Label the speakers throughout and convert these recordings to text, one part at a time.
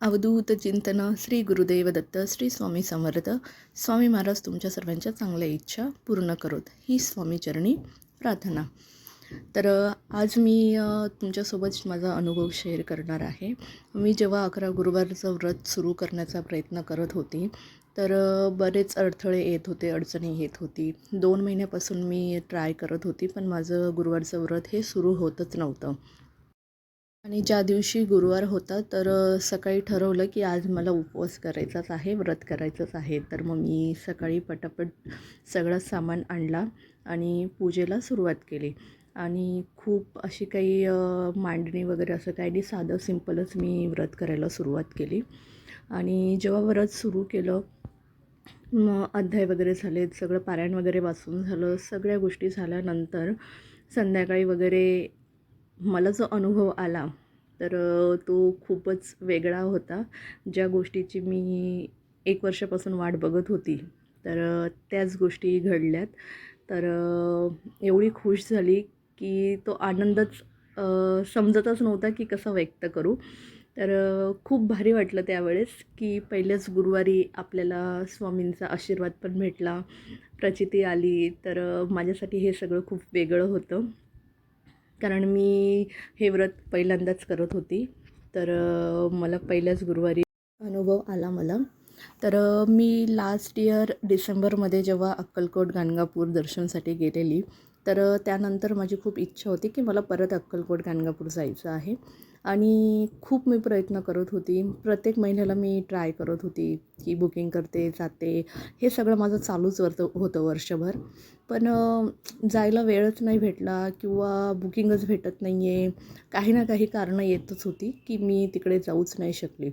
Speaker 1: अवधूत चिंतन श्री गुरुदेव दत्त श्री स्वामी समर्थ. स्वामी महाराज तुमच्या सर्वांच्या चांगल्या इच्छा पूर्ण करोत. ही स्वामीचरणी प्रार्थना. तर आज मी तुमच्यासोबत माझा अनुभव शेअर करणार आहे. मी जेव्हा अकरा गुरुवारचं व्रत सुरू करण्याचा प्रयत्न करत होती तर बरेच अडथळे येत होते अडचणी येत होती. दोन महिन्यापासून मी ट्राय करत होती पण माझं गुरुवारचं व्रत हे सुरू होतच नव्हतं. आणि ज्या दिवशी गुरुवार होता तर सकाळी ठरवलं की आज मला उपवास करायचाच आहे व्रत करायचंच आहे. तर मग मी सकाळी पटापट सगळं सामान आणला आणि पूजेला सुरुवात केली. आणि खूप अशी काही मांडणी वगैरे असं काही नाही. साधं सिम्पलच मी व्रत करायला सुरुवात केली. आणि जेव्हा व्रत सुरू केलं मग अध्याय वगैरे झाले सगळं पारायण वगैरे वाचून झालं सगळ्या गोष्टी झाल्यानंतर संध्याकाळी वगैरे मला जो अनुभव आला तर तो खूपच वेगळा होता. ज्या गोष्टीची मी एक वर्षापासून वाट बघत होती तर त्याच गोष्टी घडल्यात. तर एवढी खुश झाली की तो आनंदच समजतच नव्हता की कसा व्यक्त करू. तर खूप भारी वाटलं त्यावेळेस की पहिल्याच गुरुवारी आपल्याला स्वामींचा आशीर्वाद पण भेटला प्रचिती आली. तर माझ्यासाठी हे सगळं खूप वेगळं होतं. कारण मी हे व्रत पहिल्यांदाच करत होती. तर मला पहिल्याच गुरुवारी अनुभव आला मला. तर मी लास्ट इयर डिसेंबरमध्ये जेव्हा अक्कलकोट गाणगापूर दर्शनसाठी गेलेली तर त्यानंतर माझी खूप इच्छा होती की मला परत अक्कलकोट गाणगापूर जायचं आहे. आणि खूप मी प्रयत्न करत होती. प्रत्येक महिन्याला मी ट्राय करत होती की बुकिंग करते जाते. हे सगळं माझं चालूच वर्त होतं वर्षभर. पण जायला वेळच नाही भेटला किंवा बुकिंगच भेटत नाही आहे काही ना काही कारणं येतच होती की मी तिकडे जाऊच नाही शकली.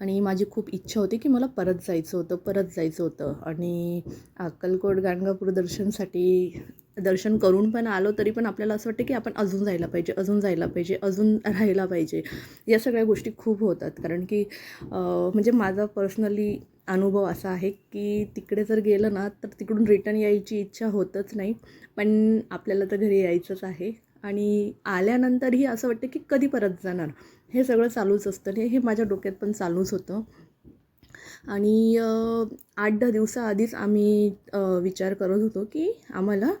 Speaker 1: आणि माझी खूप इच्छा होती की मला परत जायचं होतं परत जायचं होतं. आणि अक्कलकोट गाणगापूर दर्शनसाठी दर्शन करून पण आलो तरी पण आपल्याला असं वाटतं की आपण अजून जायला पाहिजे अजून जायला पाहिजे अजून राहायला पाहिजे. या सगळ्या गोष्टी खूप होतात. कारण की म्हणजे माझा पर्सनली अनुभव असा आहे की तिकडे जर गेलं ना तर तिकडून रिटर्न यायची इच्छा होतच नाही. पण आपल्याला तर घरी यायचंच आहे. आणि आल्यानंतरही असं वाटतं की कधी परत जाणार? हे सगळं चालूच असतं. आणि हे माझ्या डोक्यात पण चालूच होतं. आणि आठ दहा दिवसाआधीच आम्ही विचार करत होतो की आम्हाला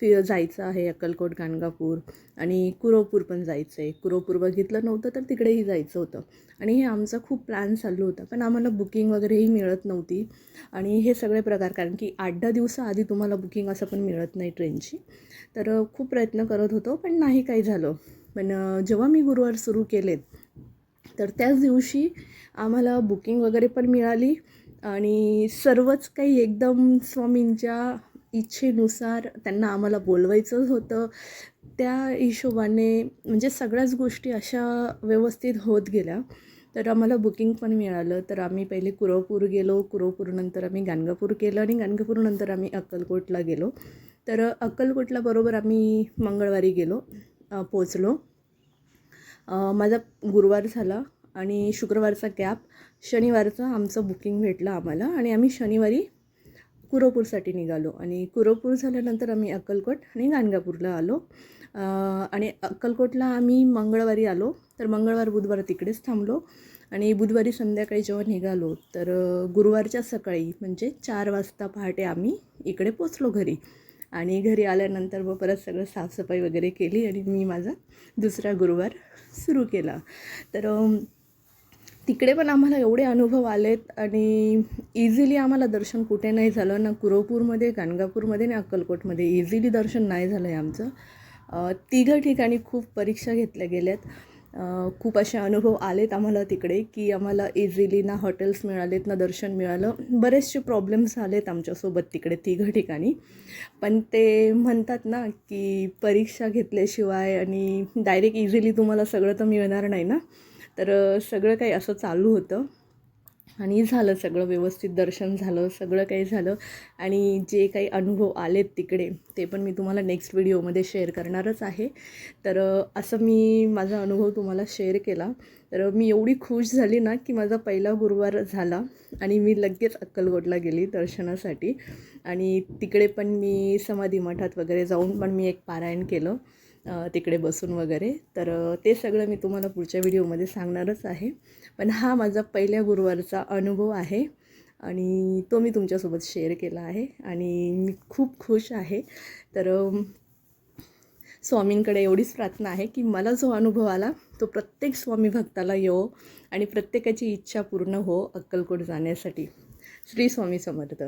Speaker 1: फि जायचं आहे अक्कलकोट गाणगापूर आणि कुरोपूर पण जायचं आहे कुरोपूर बघितलं नव्हतं तर तिकडेही जायचं होतं. आणि हे आमचा खूप प्लॅन चालू होता. पण आम्हाला बुकिंग वगैरेही मिळत नव्हती. आणि हे सगळे प्रकार कारण की आठ दहा दिवसाआधी तुम्हाला बुकिंग असं पण मिळत नाही ट्रेनची. तर खूप प्रयत्न करत होतो पण नाही काही झालं. पण जेव्हा मी गुरुवार सुरू केलेत तर त्याच दिवशी आम्हाला बुकिंग वगैरे पण मिळाली आणि सर्वच काही एकदम स्वामींच्या इच्छेनुसार त्यांना आम्हाला बोलवायचंच होतं. त्या हिशोबाने म्हणजे सगळ्याच गोष्टी अशा व्यवस्थित होत गेल्या. तर आम्हाला बुकिंग पण मिळालं. तर आम्ही पहिले कुरवपूर गेलो. कुरवपूरनंतर आम्ही गाणगापूर केलं आणि गाणगापूरनंतर आम्ही अक्कलकोटला गेलो. तर अक्कलकोटला बरोबर आम्ही मंगळवारी गेलो पोचलो माझा गुरुवार झाला आणि शुक्रवारचा गॅप. शनिवारचं आमचं बुकिंग भेटलं आम्हाला आणि आम्ही शनिवारी कुरोपूरसाठी निघालो. आणि कुरोपूर झाल्यानंतर आम्ही अक्कलकोट आणि गाणगापूरला आलो. आणि अक्कलकोटला आम्ही मंगळवारी आलो. तर मंगळवार बुधवार तिकडेच थांबलो. आणि बुधवारी संध्याकाळी जेव्हा निघालो तर गुरुवारच्या सकाळी म्हणजे चार वाजता पहाटे आम्ही इकडे पोचलो घरी. आणि घरी आल्यानंतर मग परत सगळं साफसफाई वगैरे केली आणि मी माझा दुसरा गुरुवार सुरू केला. तर तिकडे पण आम्हाला एवढे अनुभव आलेत आणि इझिली आम्हाला दर्शन कुठे नाही झालं. ना कुरोपूरमध्ये गाणगापूरमध्ये ना अक्कलकोटमध्ये. इझिली दर्शन नाही झालं आहे आमचं तिघं ठिकाणी खूप परीक्षा घेतल्या गेल्यात. आहेत खूप असे अनुभव आलेत आम्हाला तिकडे की आम्हाला इझिली ना हॉटेल्स मिळालेत ना दर्शन मिळालं. बरेचसे प्रॉब्लेम्स आलेत आमच्यासोबत तिकडे तिघं ठिकाणी. पण ते म्हणतात ना की परीक्षा घेतल्याशिवाय आणि डायरेक्ट इझिली तुम्हाला सगळं तर मिळणार नाही ना? तर सगळं काही असं चालू होतं. आणि झालं सगळं व्यवस्थित दर्शन झालं सगळं काही झालं. आणि जे काही अनुभव आलेत तिकडे ते पण मी तुम्हाला नेक्स्ट व्हिडिओमध्ये शेअर करणारच आहे. तर असं मी माझा अनुभव तुम्हाला शेअर केला. तर मी एवढी खुश झाली ना की माझा पहिला गुरुवार झाला आणि मी लगेच अक्कलकोटला गेली दर्शनासाठी. आणि तिकडे पण मी समाधी मठात वगैरे जाऊन पण मी एक पारायण केलं. तिकडे बसून वगैरे. तर ते सगळं मी तुम्हाला पुढच्या व्हिडिओमध्ये सांगणारच आहे. पण हा माझा पहिल्या गुरुवारचा अनुभव आहे आणि तो मी तुमच्यासोबत शेअर केला आहे आणि मी खूप खुश आहे. तर स्वामींकडे एवढीच प्रार्थना आहे की मला जो अनुभव आला तो प्रत्येक स्वामी भक्ताला येवो आणि प्रत्येकाची इच्छा पूर्ण हो अक्कलकोट जाण्यासाठी. श्री स्वामी समर्थ.